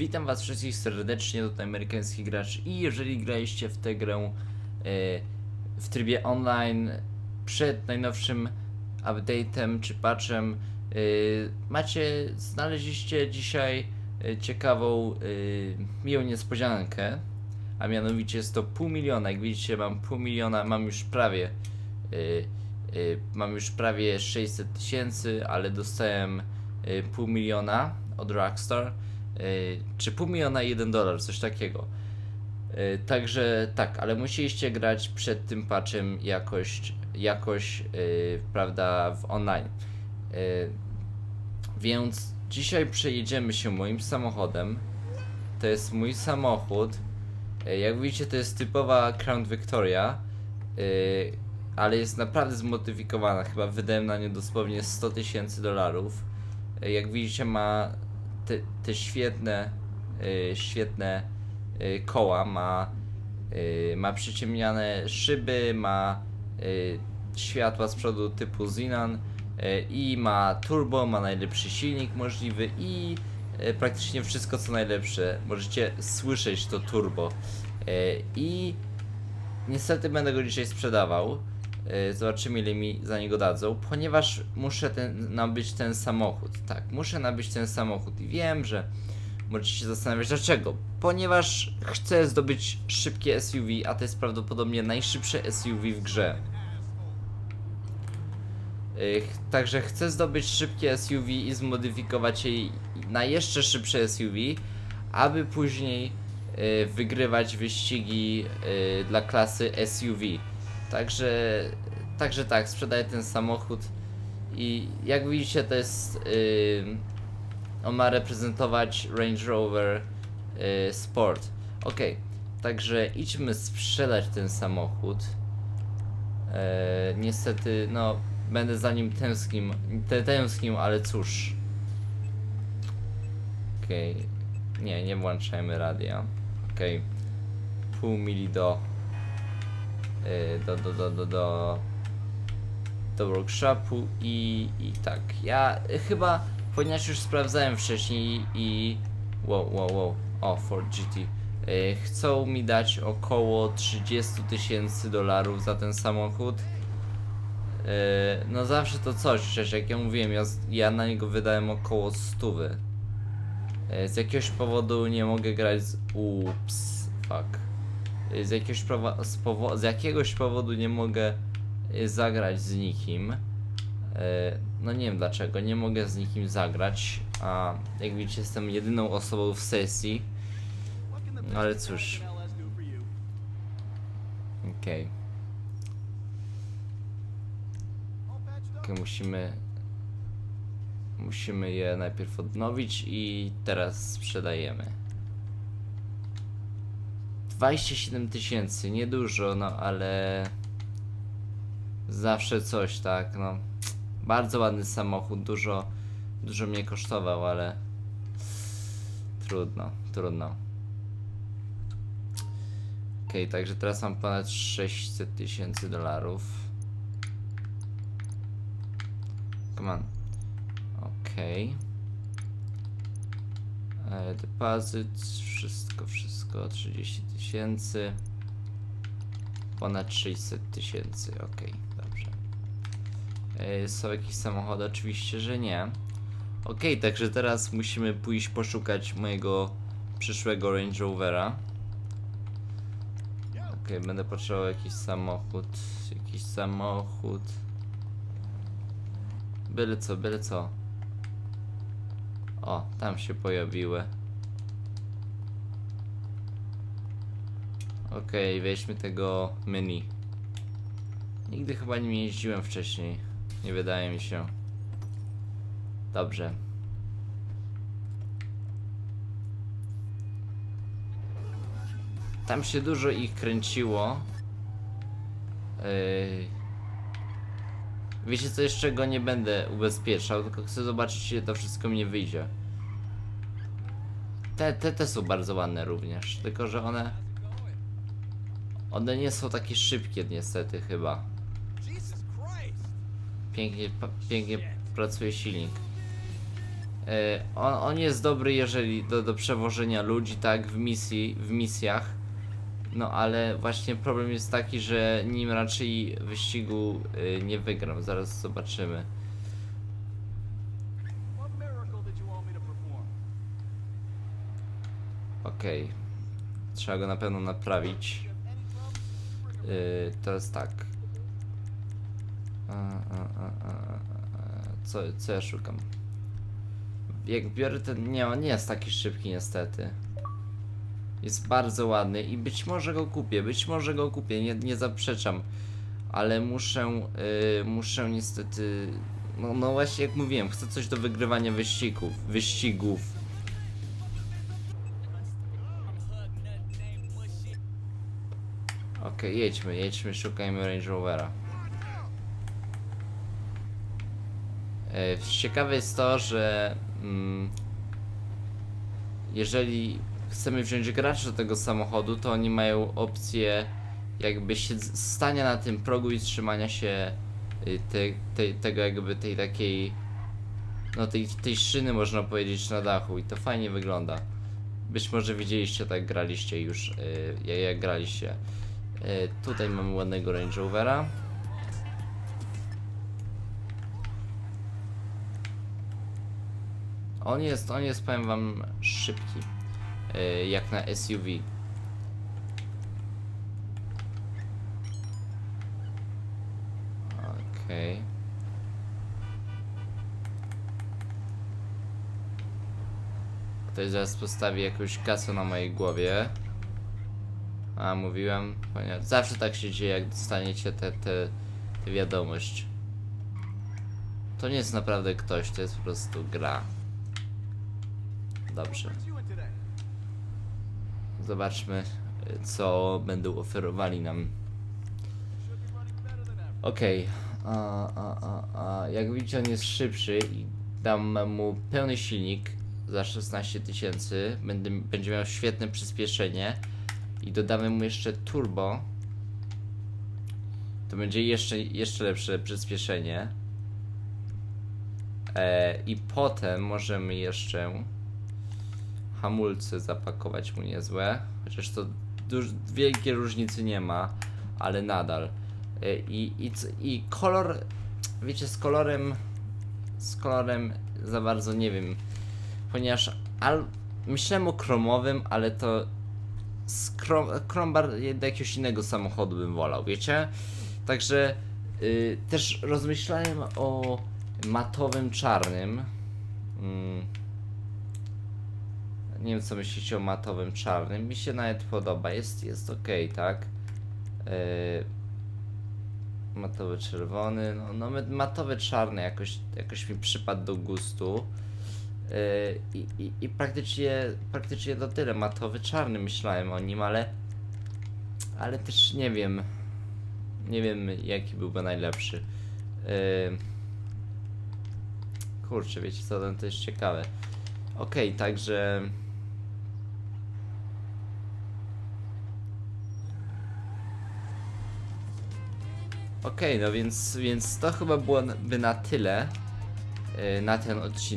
Witam was wszystkich serdecznie, tutaj amerykański gracz i jeżeli graliście w tę grę e, w trybie online przed najnowszym update'em czy patchem, e, macie, znaleźliście dzisiaj e, ciekawą, e, miłą niespodziankę, a mianowicie jest to pół miliona, jak widzicie mam pół miliona, mam już prawie mam już prawie 600 tysięcy, ale dostałem pół miliona od Rockstar, czy pół miliona i jeden dolar, coś takiego. E, Także tak, ale musieliście grać przed tym patchem jakoś, jakoś e, prawda, w online. E, Więc dzisiaj przejedziemy się moim samochodem. To jest mój samochód. E, Jak widzicie, to jest typowa Crown Victoria, e, ale jest naprawdę zmodyfikowana. Chyba wydałem na nie dosłownie 100 tysięcy dolarów. E, Jak widzicie, ma te, te świetne, e, świetne e, koła, ma, e, ma przyciemniane szyby, ma światła z przodu typu e, i ma turbo, ma najlepszy silnik możliwy i praktycznie wszystko co najlepsze. Możecie słyszeć to turbo. I niestety będę go dzisiaj sprzedawał. E, Zobaczymy ile mi za niego dadzą, ponieważ muszę ten, nabyć ten samochód. Tak, muszę nabyć ten samochód i wiem, że możecie się zastanawiać dlaczego. Ponieważ chcę zdobyć szybkie SUV, a to jest prawdopodobnie najszybsze SUV w grze. Ch- Także chcę zdobyć szybkie SUV i zmodyfikować je na jeszcze szybsze SUV, aby później y, wygrywać wyścigi dla klasy SUV. Także, także tak, sprzedaję ten samochód i jak widzicie to jest, y, on ma reprezentować Range Rover y, Sport. Ok, także idźmy sprzedać ten samochód. E, niestety, no, będę za nim tęsknił, tęsknił, ale cóż. Okej. Nie, nie włączajmy radia. Okej. Pół mili do, do, do, do, do, do, do workshopu i, i tak. Ja chyba, ponieważ już sprawdzałem wcześniej i, wow, wow, wow, o, Ford GT. E, Chcą mi dać około 30 tysięcy dolarów za ten samochód. E, No zawsze to coś, przecież jak ja mówiłem, ja, ja na niego wydałem około 100. E, Z jakiegoś powodu nie mogę grać z... Ups, fuck. E, Z jakiegoś, z, powo- z jakiegoś powodu nie mogę e, zagrać z nikim. E, No nie wiem dlaczego, nie mogę z nikim zagrać, a jak widzicie jestem jedyną osobą w sesji. No ale cóż. Okej. Okej, musimy... Musimy je najpierw odnowić i teraz sprzedajemy. 27 tysięcy, niedużo, no ale... Zawsze coś, tak, no. Bardzo ładny samochód, dużo, dużo mnie kosztował, ale... Trudno, trudno. Okej, także teraz mam ponad 600 tysięcy dolarów. Come on. Okej. E, Depozyt, wszystko, wszystko, 30 tysięcy. Ponad 600 tysięcy, okej, dobrze. E, Są jakieś samochody? Oczywiście, że nie. Okej, także teraz musimy pójść poszukać mojego przyszłego Range Rovera. Okej, będę potrzebował jakiś samochód, jakiś samochód. Byle co, byle co. O, tam się pojawiły. Okej, weźmy tego mini. Nigdy chyba nim jeździłem wcześniej. Nie wydaje mi się. Dobrze. Tam się dużo ich kręciło. Yy... Wiecie co, jeszcze go nie będę ubezpieczał, tylko chcę zobaczyć, ile to wszystko mnie wyjdzie. Te, te, te są bardzo ładne również, tylko że one... One nie są takie szybkie niestety chyba. Pięknie, pięknie pracuje silnik. E, on, on jest dobry, jeżeli do, do przewożenia ludzi, tak, w misji, w misjach. No ale właśnie problem jest taki, że nim raczej wyścigu y, nie wygram. Zaraz zobaczymy. Okej. Trzeba go na pewno naprawić. Yy, to jest tak. Co, co ja szukam? Jak biorę ten. Nie, on nie jest taki szybki niestety. Jest bardzo ładny i być może go kupię, być może go kupię, nie, nie zaprzeczam. Ale muszę, yy, muszę niestety. No, no właśnie jak mówiłem, chcę coś do wygrywania wyścigów. Wyścigów. Okej, jedźmy, jedźmy, szukajmy Range Rovera. E, ciekawe jest to, że mm, jeżeli chcemy wziąć graczy do tego samochodu, to oni mają opcję jakby stania na tym progu i trzymania się y, te, tej- tego jakby tej takiej no tej, tej szyny można powiedzieć na dachu i to fajnie wygląda. Być może widzieliście tak graliście już, y, jak, jak graliście. Y, tutaj mamy ładnego Range Rovera. On jest, on jest, powiem wam, szybki. y, Jak na SUV. Okej. Ktoś zaraz postawi jakąś kasę na mojej głowie. A, mówiłem, ponieważ zawsze tak się dzieje, jak dostaniecie te, te, te wiadomość. To nie jest naprawdę ktoś, to jest po prostu gra. Dobrze. Zobaczmy, co będą oferowali nam. Okej, a, a, a, a jak widzicie on jest szybszy i dam mu pełny silnik za 16 tysięcy, będzie miał świetne przyspieszenie i dodamy mu jeszcze turbo, to będzie jeszcze, jeszcze lepsze przyspieszenie. E, I potem możemy jeszcze hamulce zapakować mu niezłe, chociaż to duż, wielkie różnicy nie ma, ale nadal. E, I, i, I kolor, wiecie, z kolorem, z kolorem za bardzo nie wiem, ponieważ al, myślałem o kromowym, ale to z krom, krom bar- do jakiegoś innego samochodu bym wolał, wiecie? Także y, też rozmyślałem o matowym czarnym. Mm. Nie wiem co myślicie o matowym czarnym. Mi się nawet podoba. Jest, jest ok, tak? Yy, matowy czerwony. No, no matowy czarny jakoś, jakoś mi przypadł do gustu. Yy, i, i, I praktycznie, praktycznie to tyle. Matowy czarny myślałem o nim, ale ale też nie wiem. Nie wiem jaki byłby najlepszy. Yy, kurczę, wiecie co, to jest ciekawe. Okej, także. Okej, no więc, więc to chyba byłoby na tyle yy, na ten odcinek.